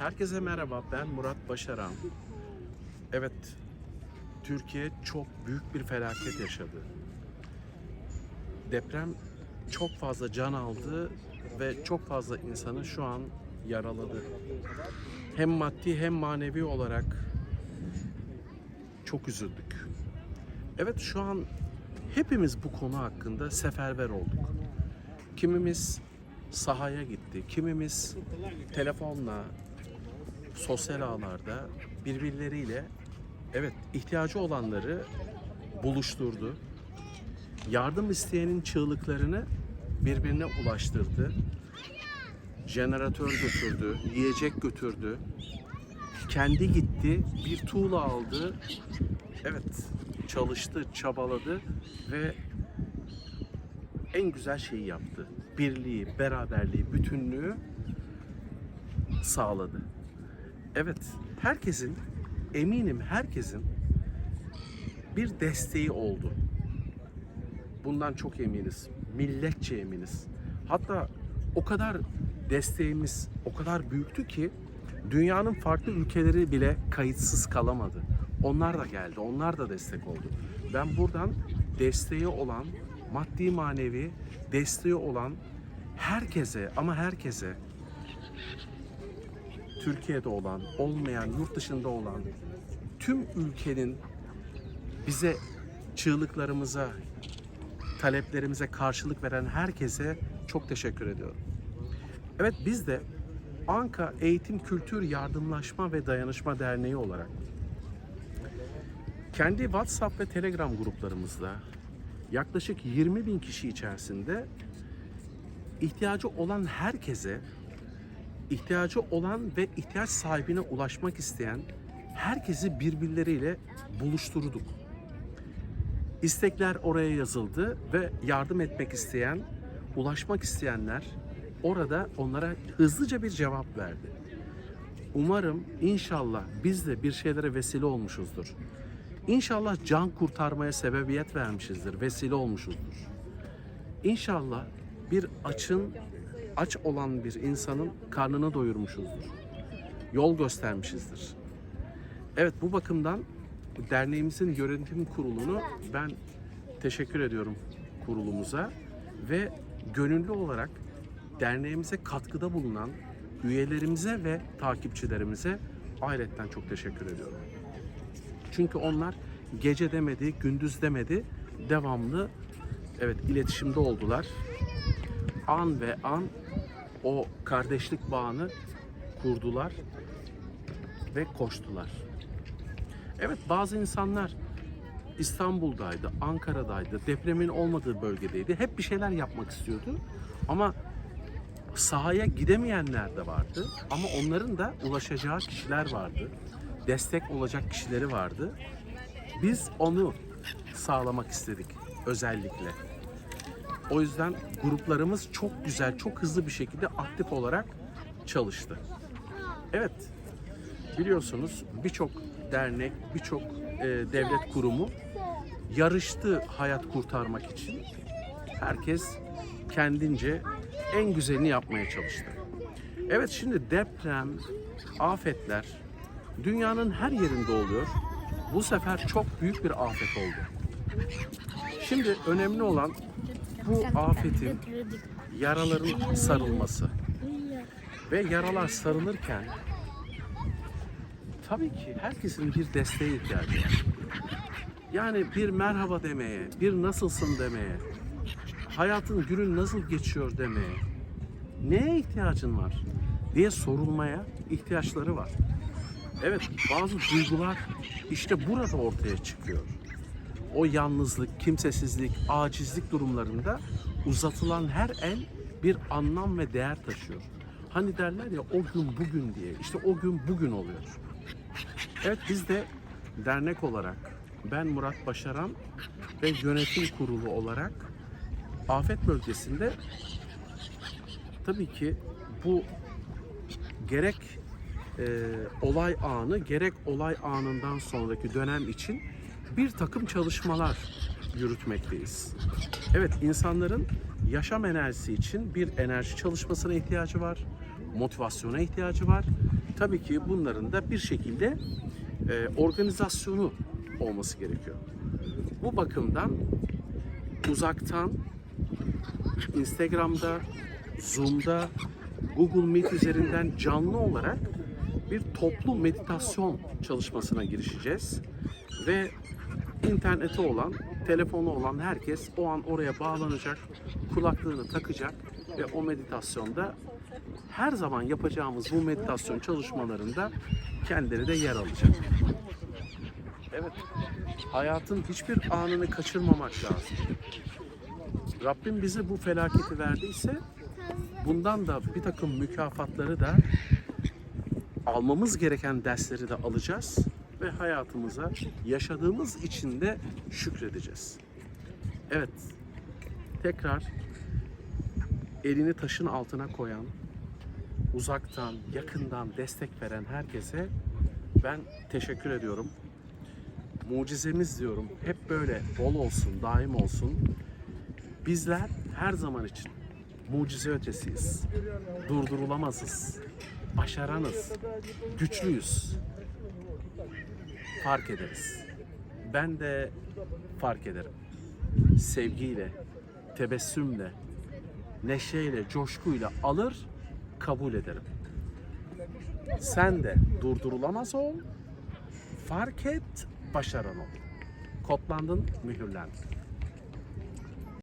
Herkese merhaba, ben Murat Başaran. Evet, Türkiye çok büyük bir felaket yaşadı. Deprem çok fazla can aldı ve çok fazla insanı şu an yaraladı. Hem maddi hem manevi olarak çok üzüldük. Evet şu an hepimiz bu konu hakkında seferber olduk. Kimimiz sahaya gitti, kimimiz telefonla, sosyal ağlarda birbirleriyle evet ihtiyacı olanları buluşturdu. Yardım isteyenin çığlıklarını birbirine ulaştırdı. Jeneratör götürdü, yiyecek götürdü. Kendi gitti, bir tuğla aldı. Evet, çalıştı, çabaladı ve en güzel şeyi yaptı. Birliği, beraberliği, bütünlüğü sağladı. Evet, herkesin, eminim herkesin bir desteği oldu. Bundan çok eminiz. Milletçe eminiz. Hatta o kadar desteğimiz o kadar büyüktü ki dünyanın farklı ülkeleri bile kayıtsız kalamadı. Onlar da geldi, onlar da destek oldu. Ben buradan desteği olan, maddi manevi desteği olan herkese ama herkese Türkiye'de olan, olmayan, yurt dışında olan tüm ülkenin bize çığlıklarımıza, taleplerimize karşılık veren herkese çok teşekkür ediyorum. Evet biz de Anka Eğitim Kültür Yardımlaşma ve Dayanışma Derneği olarak kendi WhatsApp ve Telegram gruplarımızda yaklaşık 20 bin kişi içerisinde ihtiyacı olan herkese ihtiyacı olan ve ihtiyaç sahibine ulaşmak isteyen herkesi birbirleriyle buluşturduk. İstekler oraya yazıldı ve yardım etmek isteyen, ulaşmak isteyenler orada onlara hızlıca bir cevap verdi. Umarım inşallah biz de bir şeylere vesile olmuşuzdur. İnşallah can kurtarmaya sebebiyet vermişizdir, vesile olmuşuzdur. İnşallah bir açın aç olan bir insanın karnını doyurmuşuzdur. Yol göstermişizdir. Evet bu bakımdan derneğimizin yönetim kurulunu ben teşekkür ediyorum kurulumuza ve gönüllü olarak derneğimize katkıda bulunan üyelerimize ve takipçilerimize ayrıca çok teşekkür ediyorum. Çünkü onlar gece demedi, gündüz demedi, devamlı evet iletişimde oldular. An ve an o kardeşlik bağını kurdular ve koştular. Evet bazı insanlar İstanbul'daydı, Ankara'daydı, depremin olmadığı bölgedeydi. Hep bir şeyler yapmak istiyordu. Ama sahaya gidemeyenler de vardı. Ama onların da ulaşacağı kişiler vardı. Destek olacak kişileri vardı. Biz onu sağlamak istedik özellikle. O yüzden gruplarımız çok güzel, çok hızlı bir şekilde aktif olarak çalıştı. Evet, biliyorsunuz birçok dernek, birçok e, devlet kurumu yarıştı hayat kurtarmak için. Herkes kendince en güzelini yapmaya çalıştı. Evet şimdi deprem, afetler dünyanın her yerinde oluyor. Bu sefer çok büyük bir afet oldu. Şimdi önemli olan bu afetin yaraların sarılması ve yaralar sarılırken tabii ki herkesin bir desteğe ihtiyacı var. Yani bir merhaba demeye, bir nasılsın demeye, hayatın günün nasıl geçiyor demeye, neye ihtiyacın var diye sorulmaya ihtiyaçları var. Evet bazı duygular işte burada ortaya çıkıyor. O yalnızlık, kimsesizlik, acizlik durumlarında uzatılan her el bir anlam ve değer taşıyor. Hani derler ya o gün bugün diye. İşte o gün bugün oluyor. Evet biz de dernek olarak ben Murat Başaran ve yönetim kurulu olarak afet bölgesinde tabii ki bu gerek e, olay anı gerek olay anından sonraki dönem için bir takım çalışmalar yürütmekteyiz. Evet insanların yaşam enerjisi için bir enerji çalışmasına ihtiyacı var, motivasyona ihtiyacı var. tabii ki bunların da bir şekilde e, organizasyonu olması gerekiyor. Bu bakımdan uzaktan Instagram'da, Zoom'da, Google Meet üzerinden canlı olarak bir toplu meditasyon çalışmasına girişeceğiz. Ve interneti olan, telefonu olan herkes o an oraya bağlanacak, kulaklığını takacak ve o meditasyonda her zaman yapacağımız bu meditasyon çalışmalarında kendileri de yer alacak. Evet, hayatın hiçbir anını kaçırmamak lazım. Rabbim bize bu felaketi verdiyse bundan da bir takım mükafatları da almamız gereken dersleri de alacağız ve hayatımıza yaşadığımız için de şükredeceğiz. Evet, tekrar elini taşın altına koyan, uzaktan, yakından destek veren herkese ben teşekkür ediyorum. Mucizemiz diyorum hep böyle bol olsun, daim olsun. Bizler her zaman için mucize ötesiyiz. Durdurulamazız. Başaranız. Güçlüyüz. Fark ederiz. Ben de fark ederim. Sevgiyle, tebessümle, neşeyle, coşkuyla alır, kabul ederim. Sen de durdurulamaz ol, fark et, başaran ol. Kodlandın, mühürlendin.